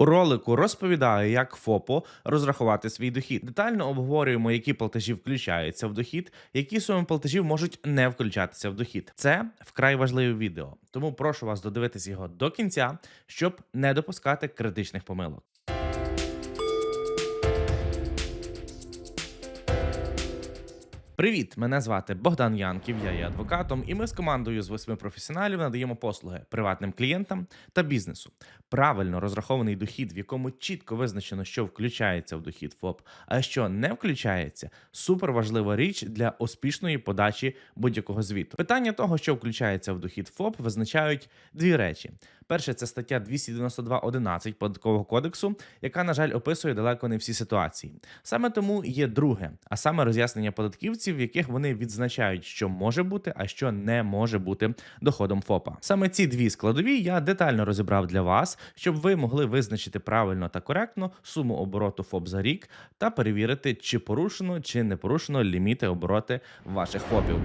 У ролику розповідаю, як ФОПо розрахувати свій дохід. Детально обговорюємо, які платежі включаються в дохід, які суми платежів можуть не включатися в дохід. Це вкрай важливе відео, тому прошу вас додивитись його до кінця, щоб не допускати критичних помилок. Привіт! Мене звати Богдан Янків, я є адвокатом, і ми з командою з восьми професіоналів надаємо послуги приватним клієнтам та бізнесу. Правильно розрахований дохід, в якому чітко визначено, що включається в дохід ФОП, а що не включається, супер важлива річ для успішної подачі будь-якого звіту. Питання того, що включається в дохід ФОП, визначають дві речі. Перше, це стаття 292.11 податкового кодексу, яка, на жаль, описує далеко не всі ситуації. Саме тому є друге, а саме роз'яснення податківців, в яких вони відзначають, що може бути, а що не може бути доходом ФОПа. Саме ці дві складові я детально розібрав для вас, щоб ви могли визначити правильно та коректно суму обороту ФОП за рік та перевірити, чи порушено чи не порушено ліміти обороти ваших ФОПів.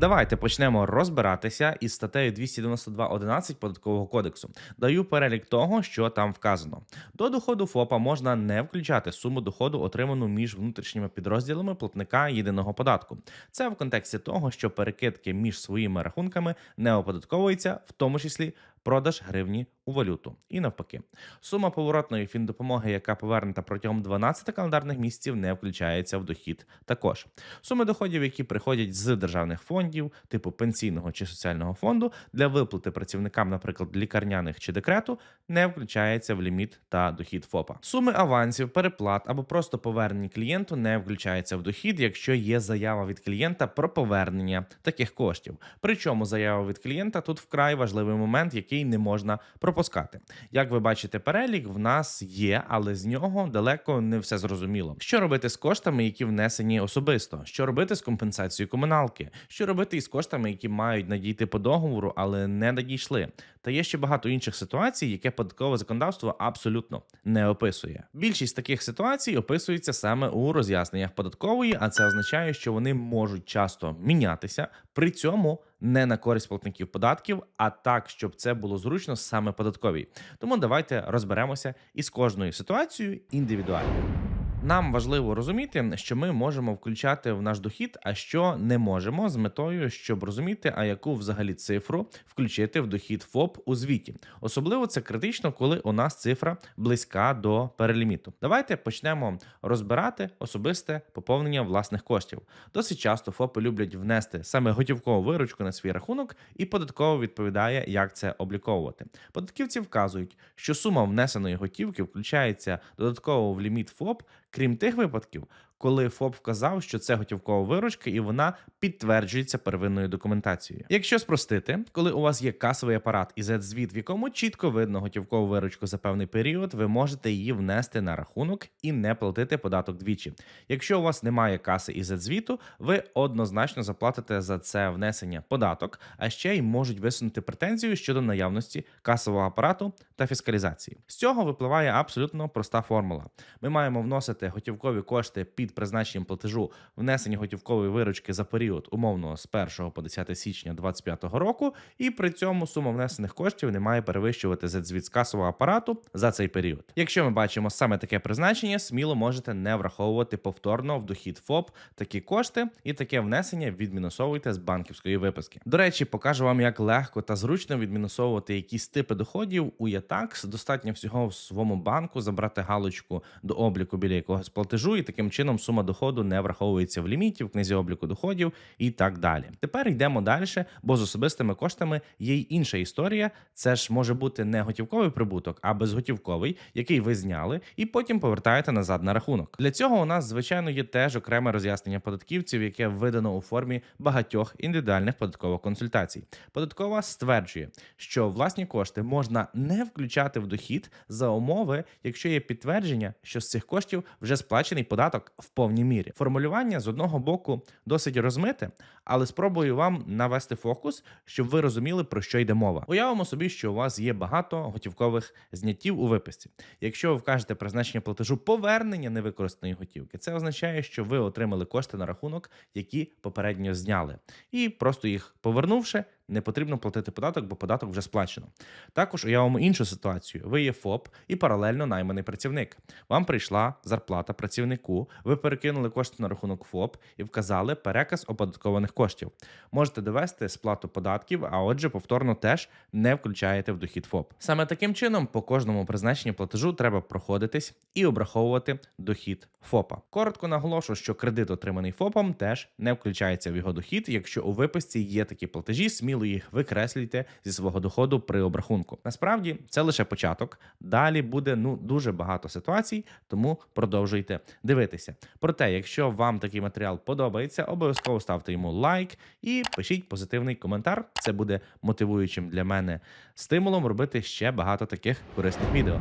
Давайте почнемо розбиратися із статтею 292.11 податкового кодексу. Даю перелік того, що там вказано. До доходу ФОПа можна не включати суму доходу, отриману між внутрішніми підрозділами платника єдиного податку. Це в контексті того, що перекидки між своїми рахунками не оподатковуються, в тому числі продаж гривні у валюту. І навпаки, сума поворотної фіндопомоги, яка повернута протягом 12 календарних місяців, не включається в дохід. Також суми доходів, які приходять з державних фондів, типу пенсійного чи соціального фонду, для виплати працівникам, наприклад, лікарняних чи декрету, не включається в ліміт та дохід ФОПа. Суми авансів, переплат або просто повернень клієнту не включаються в дохід, якщо є заява від клієнта про повернення таких коштів. Причому заява від клієнта тут вкрай важливий момент, який не можна пропускати. Як ви бачите, перелік в нас є, але з нього далеко не все зрозуміло. Що робити з коштами, які внесені особисто? Що робити з компенсацією комуналки? Що робити із коштами, які мають надійти по договору, але не надійшли? Та є ще багато інших ситуацій, яке податкове законодавство абсолютно не описує. Більшість таких ситуацій описується саме у роз'ясненнях податкової, а це означає, що вони можуть часто мінятися, при цьому не на користь платників податків, а так, щоб це було зручно саме податковій. Тому давайте розберемося із кожною ситуацією індивідуально. Нам важливо розуміти, що ми можемо включати в наш дохід, а що не можемо, з метою, щоб розуміти, а яку взагалі цифру включити в дохід ФОП у звіті. Особливо це критично, коли у нас цифра близька до переліміту. Давайте почнемо розбирати особисте поповнення власних коштів. Досить часто ФОПи люблять внести саме готівкову виручку на свій рахунок, і податково відповідає, як це обліковувати. Податківці вказують, що сума внесеної готівки включається додатково в ліміт ФОП крім тих випадків, коли ФОП вказав, що це готівкова виручка, і вона підтверджується первинною документацією. Якщо спростити, коли у вас є касовий апарат і Z-звіт, в якому чітко видно готівкову виручку за певний період, ви можете її внести на рахунок і не платити податок двічі. Якщо у вас немає каси і Z-звіту, ви однозначно заплатите за це внесення податок, а ще й можуть висунути претензію щодо наявності касового апарату та фіскалізації. З цього випливає абсолютно проста формула. Ми маємо вносити готівкові кошти під призначенням платежу внесення готівкової виручки за період умовно з 1 по 10 січня 2025 року, і при цьому сума внесених коштів не має перевищувати звіт з касового апарату за цей період. Якщо ми бачимо саме таке призначення, сміло можете не враховувати повторно в дохід ФОП такі кошти, і таке внесення відмінусовуйте з банківської виписки. До речі, покажу вам, як легко та зручно відмінусовувати якісь типи доходів у Ятакс. Достатньо всього в своєму банку забрати галочку до обліку біля якогось платежу, і таким чином сума доходу не враховується в ліміті, в книзі обліку доходів і так далі. Тепер йдемо далі, бо з особистими коштами є й інша історія. Це ж може бути не готівковий прибуток, а безготівковий, який ви зняли, і потім повертаєте назад на рахунок. Для цього у нас, звичайно, є теж окреме роз'яснення податківців, яке видано у формі багатьох індивідуальних податкових консультацій. Податкова стверджує, що власні кошти можна не включати в дохід за умови, якщо є підтвердження, що з цих коштів вже сплачений податок в повній мірі. Формулювання з одного боку досить розмите, але спробую вам навести фокус, щоб ви розуміли, про що йде мова. Уявимо собі, що у вас є багато готівкових зняттів у виписці. Якщо ви вкажете призначення платежу повернення невикористаної готівки, це означає, що ви отримали кошти на рахунок, які попередньо зняли, і просто їх повернувши не потрібно платити податок, бо податок вже сплачено. Також уявимо іншу ситуацію. Ви є ФОП і паралельно найманий працівник. Вам прийшла зарплата працівнику, ви перекинули кошти на рахунок ФОП і вказали переказ оподаткованих коштів. Можете довести сплату податків, а отже, повторно теж не включаєте в дохід ФОП. Саме таким чином, по кожному призначенні платежу треба проходитись і обраховувати дохід ФОПа. Коротко наголошу, що кредит, отриманий ФОПом, теж не включається в його дохід. Якщо у виписці є такі платежі, сміло їх викреслюйте зі свого доходу при обрахунку. Насправді це лише початок. Далі буде ну дуже багато ситуацій, тому продовжуйте дивитися. Проте, якщо вам такий матеріал подобається, обов'язково ставте йому лайк і пишіть позитивний коментар. Це буде мотивуючим для мене стимулом робити ще багато таких корисних відео.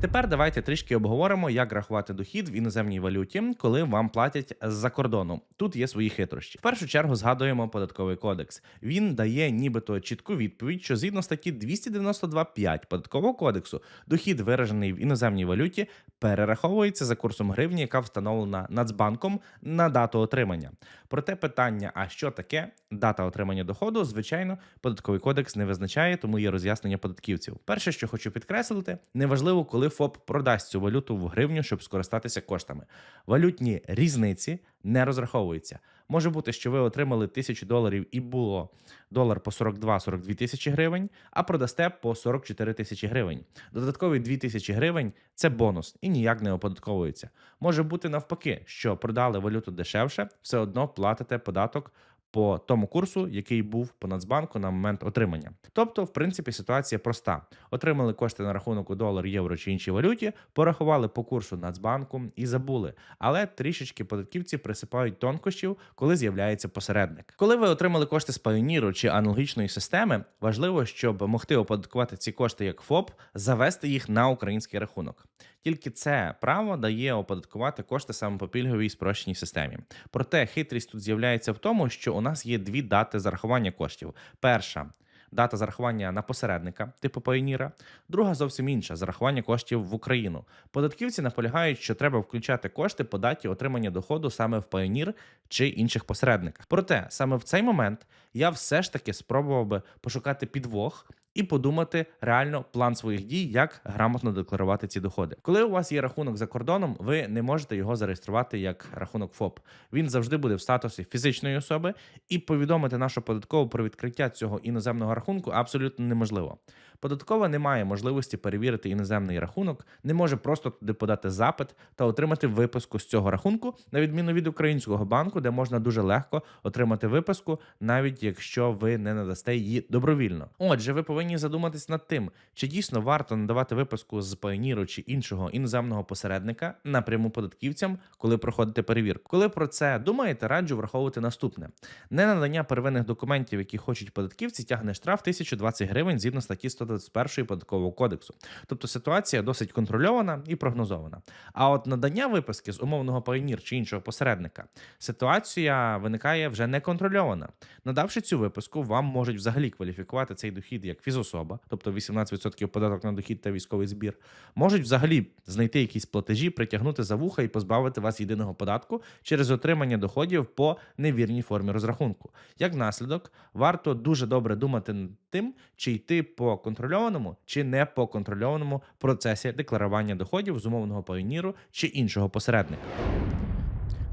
Тепер давайте трішки обговоримо, як рахувати дохід в іноземній валюті, коли вам платять з-за кордону. Тут є свої хитрощі. В першу чергу згадуємо податковий кодекс. Він дає нібито чітку відповідь, що згідно статті 292.5 податкового кодексу, дохід, виражений в іноземній валюті, перераховується за курсом гривні, яка встановлена Нацбанком на дату отримання. Проте питання: а що таке дата отримання доходу? Звичайно, податковий кодекс не визначає, тому є роз'яснення податківців. Перше, що хочу підкреслити, неважливо, коли ФОП продасть цю валюту в гривню, щоб скористатися коштами. Валютні різниці не розраховуються. Може бути, що ви отримали тисячу доларів і було долар по 42-42 тисячі гривень, а продасте по 44 тисячі гривень. Додаткові 2 тисячі гривень це бонус і ніяк не оподатковується. Може бути навпаки, що продали валюту дешевше, все одно платите податок. По тому курсу, який був по Нацбанку на момент отримання. Тобто, в принципі, ситуація проста: отримали кошти на рахунок у долар, євро чи іншій валюті, порахували по курсу Нацбанку і забули. Але трішечки податківці присипають тонкощів, коли з'являється посередник. Коли ви отримали кошти з Payoneer чи аналогічної системи, важливо, щоб могти оподаткувати ці кошти як ФОП, завести їх на український рахунок. Тільки це право дає оподаткувати кошти саме по пільговій спрощеній системі. Проте хитрість тут з'являється в тому, що у нас є дві дати зарахування коштів. Перша дата зарахування на посередника, типу пайоніра, друга зовсім інша зарахування коштів в Україну. Податківці наполягають, що треба включати кошти по даті отримання доходу саме в пайонір чи інших посередниках. Проте саме в цей момент я все ж таки спробував би пошукати підвох. І подумати реально план своїх дій, як грамотно декларувати ці доходи. Коли у вас є рахунок за кордоном, ви не можете його зареєструвати як рахунок ФОП. Він завжди буде в статусі фізичної особи, і повідомити нашу податкову про відкриття цього іноземного рахунку абсолютно неможливо. Податкова не має можливості перевірити іноземний рахунок, не може просто туди подати запит та отримати виписку з цього рахунку, на відміну від українського банку, де можна дуже легко отримати виписку, навіть якщо ви не надасте її добровільно. Отже, ви повинні задуматись над тим, чи дійсно варто надавати виписку з Payoneer чи іншого іноземного посередника напряму податківцям, коли проходите перевірку. Коли про це думаєте, раджу враховувати наступне: ненадання первинних документів, які хочуть податківці, тягне штраф 1020 гривень згідно статті 121 податкового кодексу. Тобто ситуація досить контрольована і прогнозована. А от надання виписки з умовного Payoneer чи іншого посередника, ситуація виникає вже неконтрольована. Надавши цю виписку, вам можуть взагалі кваліфікувати цей дохід як фізособа, тобто 18% податок на дохід та військовий збір, можуть взагалі знайти якісь платежі, притягнути за вуха і позбавити вас єдиного податку через отримання доходів по невірній формі розрахунку. Як наслідок, варто дуже добре думати над тим, чи йти по контрольованому чи не по контрольованому процесі декларування доходів з умовного Payoneer чи іншого посередника.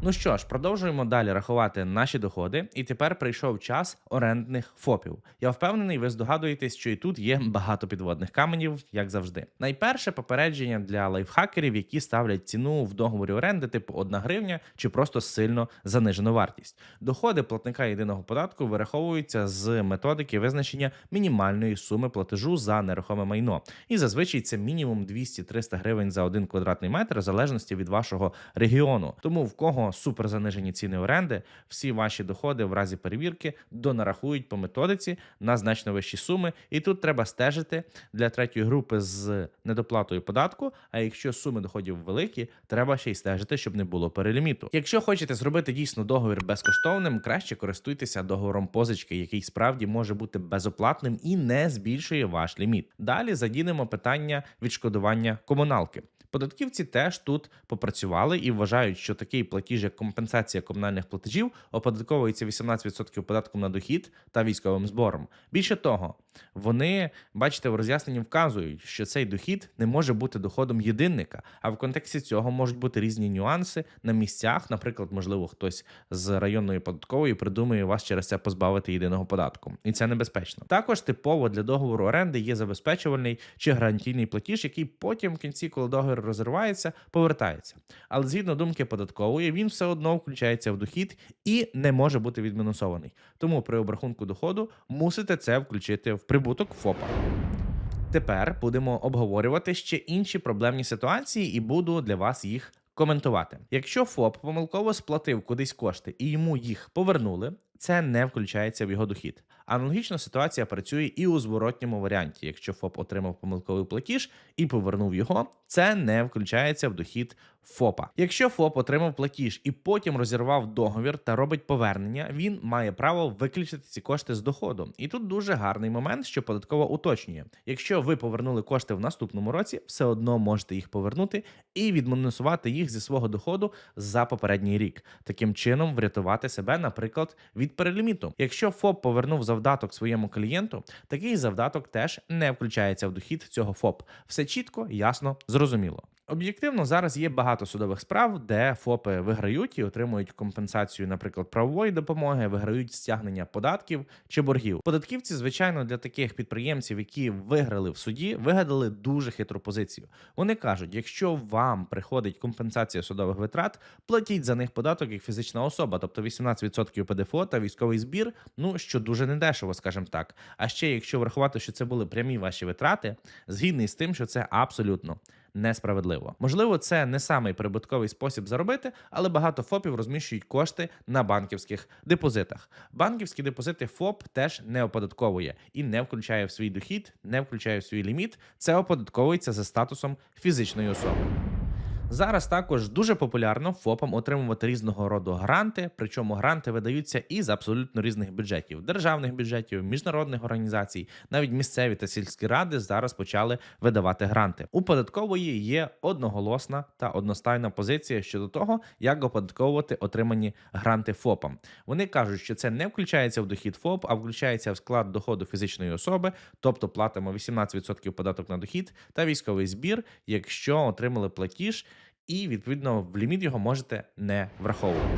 Ну що ж, продовжуємо далі рахувати наші доходи, і тепер прийшов час орендних ФОПів. Я впевнений, ви здогадуєтесь, що і тут є багато підводних каменів, як завжди. Найперше попередження для лайфхакерів, які ставлять ціну в договорі оренди, типу 1 гривня, чи просто сильно занижену вартість. Доходи платника єдиного податку вираховуються з методики визначення мінімальної суми платежу за нерухоме майно. І зазвичай це мінімум 200-300 гривень за один квадратний метр, в залежності від вашого регіону. Тому в кого супер занижені ціни оренди, всі ваші доходи в разі перевірки донарахують по методиці на значно вищі суми. І тут треба стежити для третьої групи з недоплатою податку. А якщо суми доходів великі, треба ще й стежити, щоб не було переліміту. Якщо хочете зробити дійсно договір безкоштовним, краще користуйтеся договором позички, який справді може бути безоплатним і не збільшує ваш ліміт. Далі задінемо питання відшкодування комуналки. Податківці теж тут попрацювали і вважають, що такий платіж, як компенсація комунальних платежів, оподатковується 18% податком на дохід та військовим збором. Більше того, вони, бачите, в роз'ясненні вказують, що цей дохід не може бути доходом єдинника, а в контексті цього можуть бути різні нюанси на місцях. Наприклад, можливо, хтось з районної податкової придумає вас через це позбавити єдиного податку, і це небезпечно. Також типово для договору оренди є забезпечувальний чи гарантійний платіж, який потім в кінці, коли договір розривається, повертається. Але згідно думки податкової, він все одно включається в дохід і не може бути відмінусований. Тому при обрахунку доходу мусите це включити в прибуток ФОПа. Тепер будемо обговорювати ще інші проблемні ситуації, і буду для вас їх коментувати. Якщо ФОП помилково сплатив кудись кошти і йому їх повернули, це не включається в його дохід. Аналогічна ситуація працює і у зворотньому варіанті. Якщо ФОП отримав помилковий платіж і повернув його, це не включається в дохід ФОПа. Якщо ФОП отримав платіж і потім розірвав договір та робить повернення, він має право виключити ці кошти з доходу. І тут дуже гарний момент, що податково уточнює: якщо ви повернули кошти в наступному році, все одно можете їх повернути і відмінусувати їх зі свого доходу за попередній рік. Таким чином врятувати себе, наприклад, від переліміту. Якщо ФОП повернув завдаток своєму клієнту, такий завдаток теж не включається в дохід цього ФОП. Все чітко, ясно, зрозуміло. Об'єктивно, зараз є багато судових справ, де ФОПи виграють і отримують компенсацію, наприклад, правової допомоги, виграють стягнення податків чи боргів. Податківці, звичайно, для таких підприємців, які виграли в суді, вигадали дуже хитру позицію. Вони кажуть: якщо вам приходить компенсація судових витрат, платіть за них податок як фізична особа, тобто 18% ПДФО та військовий збір, ну що дуже недешево, скажімо так. А ще якщо врахувати, що це були прямі ваші витрати, згідний з тим, що це абсолютно несправедливо. Можливо, це не самий прибутковий спосіб заробити, але багато ФОПів розміщують кошти на банківських депозитах. Банківські депозити ФОП теж не оподатковує і не включає в свій дохід, не включає в свій ліміт. Це оподатковується за статусом фізичної особи. Зараз також дуже популярно ФОПам отримувати різного роду гранти, причому гранти видаються із абсолютно різних бюджетів: державних бюджетів, міжнародних організацій, навіть місцеві та сільські ради зараз почали видавати гранти. У податкової є одноголосна та одностайна позиція щодо того, як оподатковувати отримані гранти ФОПам. Вони кажуть, що це не включається в дохід ФОП, а включається в склад доходу фізичної особи, тобто платимо 18% податок на дохід та військовий збір, якщо отримали платіж і відповідно в ліміт його можете не враховувати.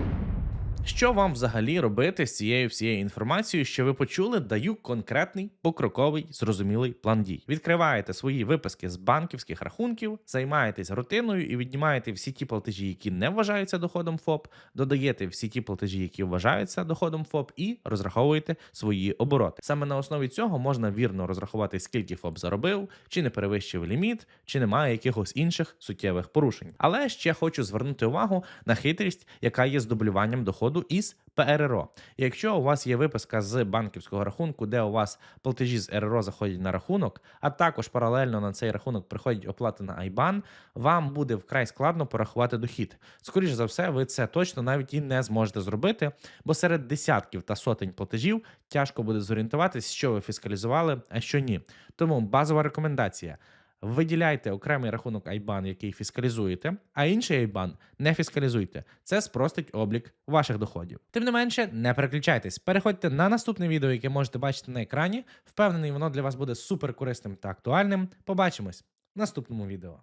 Що вам взагалі робити з цією всією інформацією, що ви почули, даю конкретний покроковий зрозумілий план дій. Відкриваєте свої виписки з банківських рахунків, займаєтесь рутиною і віднімаєте всі ті платежі, які не вважаються доходом ФОП, додаєте всі ті платежі, які вважаються доходом ФОП, і розраховуєте свої обороти. Саме на основі цього можна вірно розрахувати, скільки ФОП заробив, чи не перевищив ліміт, чи немає якихось інших суттєвих порушень. Але ще хочу звернути увагу на хитрість, яка є з дублюванням доходу із ПРРО. Якщо у вас є виписка з банківського рахунку, де у вас платежі з РРО заходять на рахунок, а також паралельно на цей рахунок приходять оплати на IBAN, вам буде вкрай складно порахувати дохід. Скоріше за все, ви це точно навіть і не зможете зробити, бо серед десятків та сотень платежів тяжко буде зорієнтуватись, що ви фіскалізували, а що ні. Тому базова рекомендація. Виділяйте окремий рахунок IBAN, який фіскалізуєте, а інший IBAN не фіскалізуйте. Це спростить облік ваших доходів. Тим не менше, не переключайтесь. Переходьте на наступне відео, яке можете бачити на екрані. Впевнений, воно для вас буде супер корисним та актуальним. Побачимось в наступному відео.